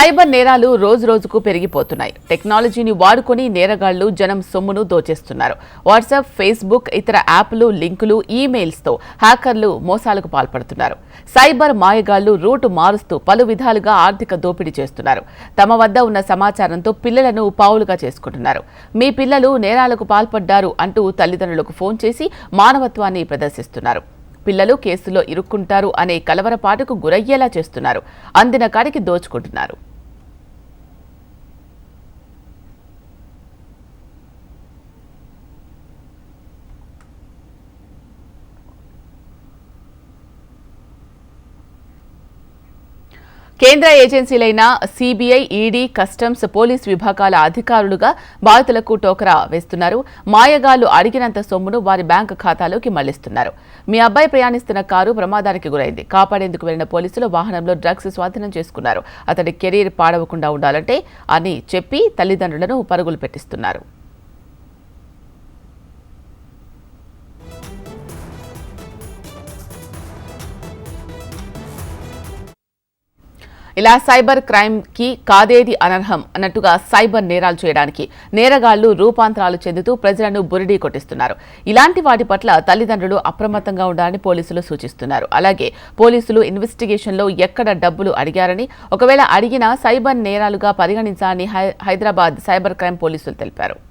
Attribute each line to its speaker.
Speaker 1: Cyber నేరాలు రోజు రోజుకు పెరిగిపోతున్నాయి. టెక్నాలజీని వాడుకొని నేరగాళ్ళు జనం సొమ్మును దోచేస్తున్నారు. వాట్సాప్ ఫేస్బుక్ ఇతర యాప్లు లింకులు ఈమెయిల్స్తో హ్యాకర్లు మోసాలకు పాల్పడుతున్నారు. సైబర్ మాయగాళ్ళు రూటు మారుస్తూ పలు విధాలుగా ఆర్థిక దోపిడీ చేస్తున్నారు. తమ వద్ద ఉన్న సమాచారంతో పిల్లలను పావులుగా చేసుకుంటున్నారు. మీ పిల్లలు నేరాలకు పాల్పడ్డారు అంటూ తల్లిదండ్రులకు ఫోన్ చేసి మానవత్వాన్ని ప్రదర్శిస్తున్నారు. పిల్లలు కేసులో ఇరుక్కుంటారు అనే కలవరపాటుకు గురయ్యేలా చేస్తున్నారు. అందిన కాడికి దోచుకుంటున్నారు. కేంద్ర ఏజెన్సీలైన సిబిఐ ఈడీ కస్టమ్స్ పోలీస్ విభాగాల అధికారులుగా బాధితులకు టోకరా వేస్తున్నారు. మాయగాళ్ళు అడిగినంత సొమ్మును వారి బ్యాంకు ఖాతాలోకి మళ్ళిస్తున్నారు. మీ అబ్బాయి ప్రయాణిస్తున్న కారు ప్రమాదానికి గురైంది. కాపాడేందుకు వెళ్ళిన పోలీసులు వాహనంలో డ్రగ్స్ స్వాధీనం చేసుకున్నారు. అతడి కెరీర్ పాడవకుండా ఉండాలంటే అని చెప్పి తల్లిదండ్రులను పరుగులు పెట్టిస్తున్నారు. ఇలా సైబర్ క్రైమ్కి కాదేది అనర్హం అన్నట్టుగా సైబర్ నేరాలు చేయడానికి నేరగాళ్ళు రూపాంతరాలు చెందుతూ ప్రజలను బురిడీ కొట్టిస్తున్నారు. ఇలాంటి వాటి పట్ల తల్లిదండ్రులు అప్రమత్తంగా ఉండాలని పోలీసులు సూచిస్తున్నారు. అలాగే పోలీసులు ఇన్వెస్టిగేషన్లో ఎక్కడ డబ్బులు అడిగారని ఒకవేళ అడిగినా సైబర్ నేరాలుగా పరిగణించాలని హై- హైదరాబాద్ సైబర్ క్రైమ్ పోలీసులు తెలిపారు.